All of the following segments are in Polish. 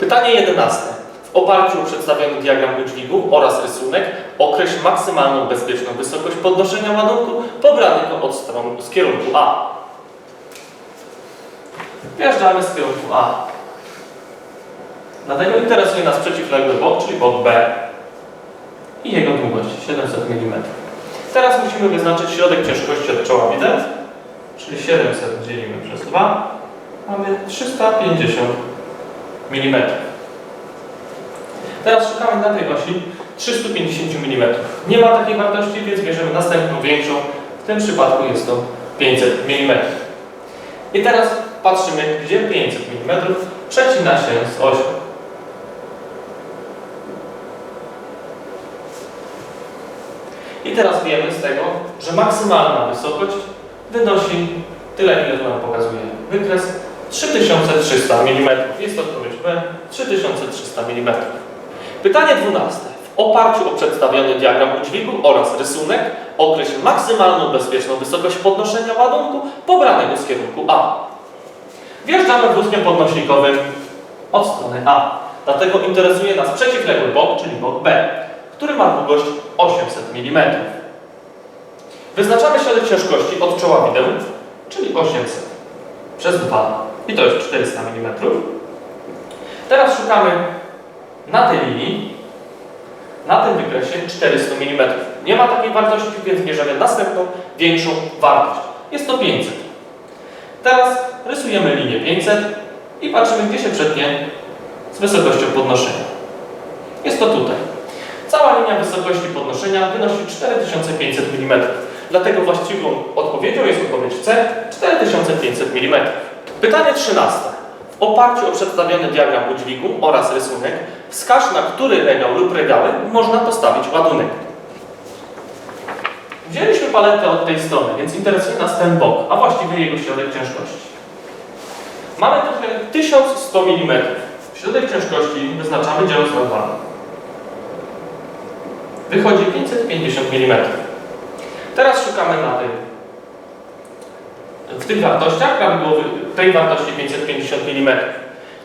Pytanie 11. W oparciu o przedstawiony diagram udźwigu oraz rysunek określ maksymalną bezpieczną wysokość podnoszenia ładunku pobranego od stron z kierunku A. Wjeżdżamy z kierunku A. Dlatego interesuje nas przeciwległy bok, czyli bok B i jego długość 700 mm. Teraz musimy wyznaczyć środek ciężkości od czoła widelc, czyli 700 dzielimy przez 2, mamy 350 mm. Teraz szukamy na tej osi 350 mm. Nie ma takiej wartości, więc bierzemy następną większą. W tym przypadku jest to 500 mm. I teraz patrzymy, gdzie 500 mm przecina się z osią. I teraz wiemy z tego, że maksymalna wysokość wynosi tyle, ile nam pokazuje wykres, 3300 mm. Jest odpowiedź B, 3300 mm. Pytanie 12. W oparciu o przedstawiony diagram udźwigu oraz rysunek określ maksymalną bezpieczną wysokość podnoszenia ładunku pobranego z kierunku A. Wjeżdżamy wózkiem podnośnikowym od strony A. Dlatego interesuje nas przeciwległy bok, czyli bok B, który ma długość 800 mm. Wyznaczamy środek ciężkości od czoła wideł, czyli 800 przez 2 i to jest 400 mm. Teraz szukamy na tej linii, na tym wykresie 400 mm. Nie ma takiej wartości, więc bierzemy następną, większą wartość. Jest to 500. Teraz rysujemy linię 500 i patrzymy, gdzie się przetnie z wysokością podnoszenia. Jest to tutaj. Cała linia wysokości podnoszenia wynosi 4500 mm. Dlatego właściwą odpowiedzią jest odpowiedź C 4500 mm. Pytanie 13. W oparciu o przedstawiony diagram udźwigu oraz rysunek wskaż na który regał lub regały można postawić ładunek. Wzięliśmy paletę od tej strony, więc interesuje nas ten bok, a właściwie jego środek ciężkości. Mamy trochę 1100 mm. Środek ciężkości wyznaczamy dzieląc na 2. Wychodzi 550 mm. Teraz szukamy na w tych wartościach, prawidłowy, tej wartości 550 mm.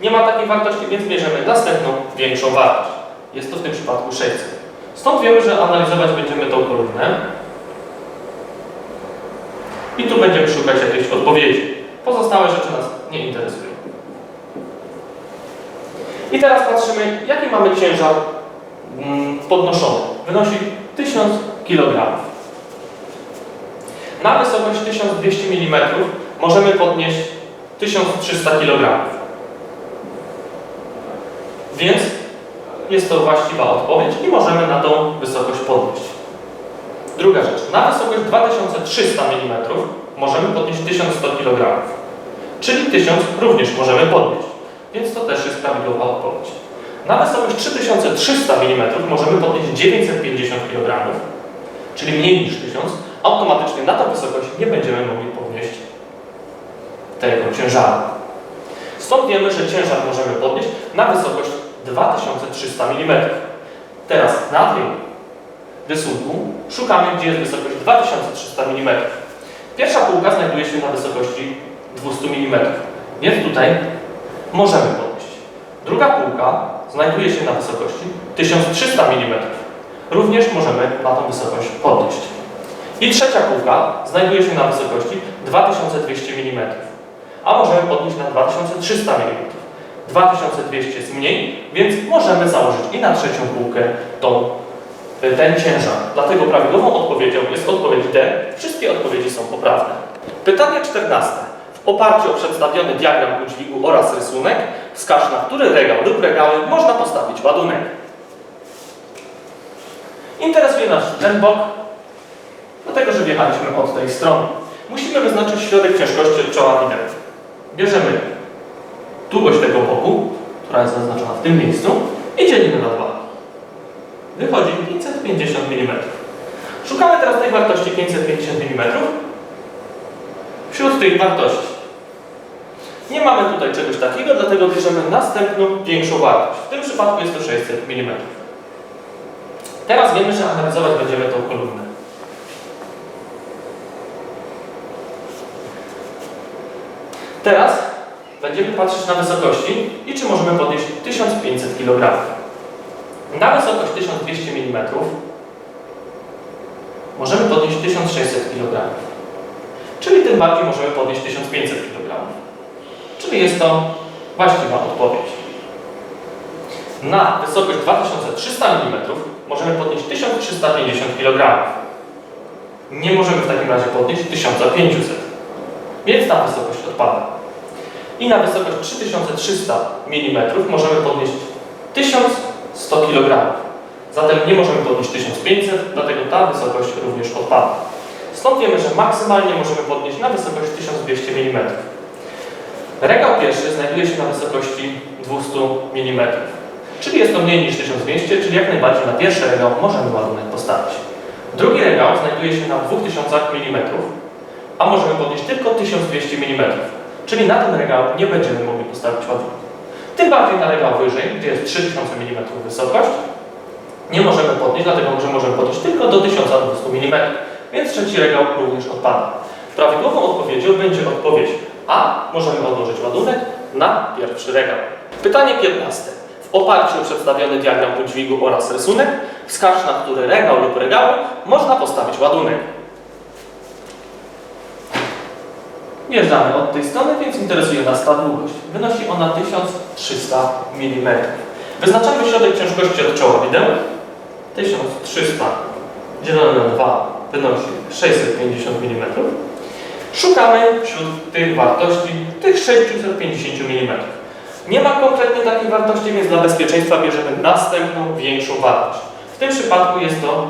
Nie ma takiej wartości, więc bierzemy następną, większą wartość. Jest to w tym przypadku 600. Stąd wiemy, że analizować będziemy tą kolumnę. I tu będziemy szukać jakiejś odpowiedzi. Pozostałe rzeczy nas nie interesują. I teraz patrzymy, jaki mamy ciężar mm, podnoszony. Wynosi 1000 kg. Na wysokość 1200 mm możemy podnieść 1300 kg. Więc jest to właściwa odpowiedź i możemy na tą wysokość podnieść. Druga rzecz. Na wysokość 2300 mm możemy podnieść 1100 kg. Czyli 1000 również możemy podnieść. Więc to też jest prawidłowa odpowiedź. Na wysokość 3300 mm możemy podnieść 950 kg, czyli mniej niż 1000. Automatycznie na tą wysokość nie będziemy mogli podnieść tego ciężaru. Stąd wiemy, że ciężar możemy podnieść na wysokość 2300 mm. Teraz na tym rysunku szukamy, gdzie jest wysokość 2300 mm. Pierwsza półka znajduje się na wysokości 200 mm, więc tutaj możemy podnieść. Druga półka znajduje się na wysokości 1300 mm. Również możemy na tą wysokość podnieść. I trzecia półka znajduje się na wysokości 2200 mm, a możemy podnieść na 2300 mm. 2200 jest mniej, więc możemy założyć i na trzecią półkę tą, ten ciężar. Dlatego prawidłową odpowiedzią jest odpowiedź D. Wszystkie odpowiedzi są poprawne. Pytanie 14. W oparciu o przedstawiony diagram udźwigu oraz rysunek wskaż na który regał lub regały można postawić ładunek. Interesuje nas ten bok, dlatego że wjechaliśmy od tej strony. Musimy wyznaczyć środek ciężkości czoła widelec. Bierzemy długość tego boku, która jest zaznaczona w tym miejscu i dzielimy na 2. Wychodzi 550 mm. Szukamy teraz tej wartości 550 mm wśród tych wartości. Nie mamy tutaj czegoś takiego, dlatego bierzemy następną większą wartość. W tym przypadku jest to 600 mm. Teraz wiemy, że analizować będziemy tą kolumnę. Teraz będziemy patrzeć na wysokości i czy możemy podnieść 1500 kg. Na wysokość 1200 mm możemy podnieść 1600 kg. Czyli tym bardziej możemy podnieść 1500 kg. Czyli jest to właściwa odpowiedź. Na wysokość 2300 mm możemy podnieść 1350 kg. Nie możemy w takim razie podnieść 1500. Więc ta wysokość odpada. I na wysokość 3300 mm możemy podnieść 1100 kg. Zatem nie możemy podnieść 1500, dlatego ta wysokość również odpada. Stąd wiemy, że maksymalnie możemy podnieść na wysokość 1200 mm. Regał pierwszy znajduje się na wysokości 200 mm. Czyli jest to mniej niż 1200, czyli jak najbardziej na pierwszy regał możemy ładunek postawić. Drugi regał znajduje się na 2000 mm, a możemy podnieść tylko 1200 mm. Czyli na ten regał nie będziemy mogli postawić ładunku. Tym bardziej na regał wyżej, gdzie jest 3000 mm wysokość, nie możemy podnieść, dlatego że możemy podnieść tylko do 1200 mm, więc trzeci regał również odpada. Prawidłową odpowiedzią będzie odpowiedź A. Możemy odłożyć ładunek na pierwszy regał. Pytanie 15. W oparciu o przedstawiony diagram udźwigu oraz rysunek, wskaż na który regał lub regały można postawić ładunek. Wjeżdżamy od tej strony, więc interesuje nas ta długość. Wynosi ona 1300 mm. Wyznaczamy środek ciężkości od czoła wideł. 1300 dzielone na 2 wynosi 650 mm. Szukamy wśród tych wartości tych 650 mm. Nie ma konkretnie takiej wartości, więc dla bezpieczeństwa bierzemy następną większą wartość. W tym przypadku jest to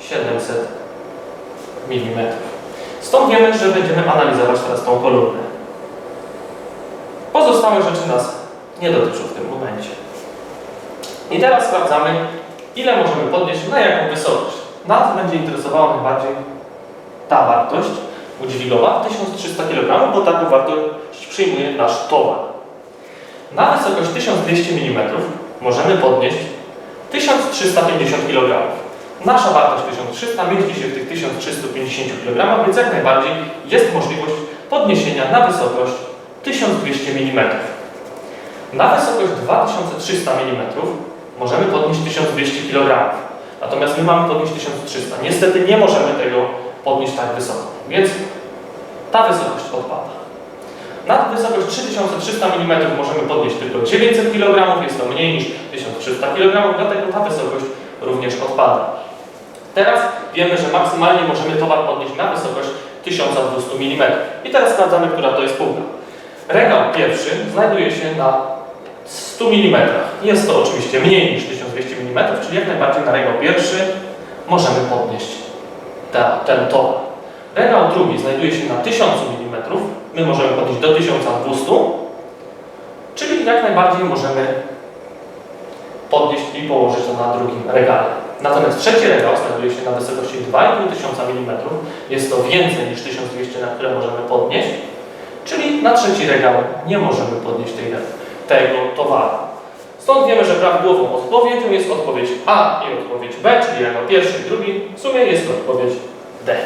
700 mm. Stąd wiemy, że będziemy analizować teraz tą kolumnę. Pozostałe rzeczy nas nie dotyczą w tym momencie. I teraz sprawdzamy, ile możemy podnieść na jaką wysokość. Nas będzie interesowała najbardziej ta wartość udźwigowa 1300 kg, bo taką wartość przyjmuje nasz towar. Na wysokość 1200 mm możemy podnieść 1350 kg. Nasza wartość 1300 mieści się w tych 1350 kg, więc jak najbardziej jest możliwość podniesienia na wysokość 1200 mm. Na wysokość 2300 mm możemy podnieść 1200 kg. Natomiast my mamy podnieść 1300. Niestety nie możemy tego podnieść tak wysoko, więc ta wysokość odpada. Na wysokość 3300 mm możemy podnieść tylko 900 kg, jest to mniej niż 1300 kg, dlatego ta wysokość również odpada. Teraz wiemy, że maksymalnie możemy towar podnieść na wysokość 1200 mm. I teraz sprawdzamy, która to jest półka. Regał pierwszy znajduje się na 100 mm. Jest to oczywiście mniej niż 1200 mm, czyli jak najbardziej na regał pierwszy możemy podnieść ta, ten towar. Regał drugi znajduje się na 1000 mm. My możemy podnieść do 1200, czyli jak najbardziej możemy podnieść i położyć to na drugim regale. Natomiast trzeci regał znajduje się na wysokości 2500 mm. Jest to więcej niż 1200, na które możemy podnieść. Czyli na trzeci regał nie możemy podnieść tej, tego towaru. Stąd wiemy, że prawidłową odpowiedzią jest odpowiedź A i odpowiedź B, czyli regał pierwszy i drugi. W sumie jest to odpowiedź D.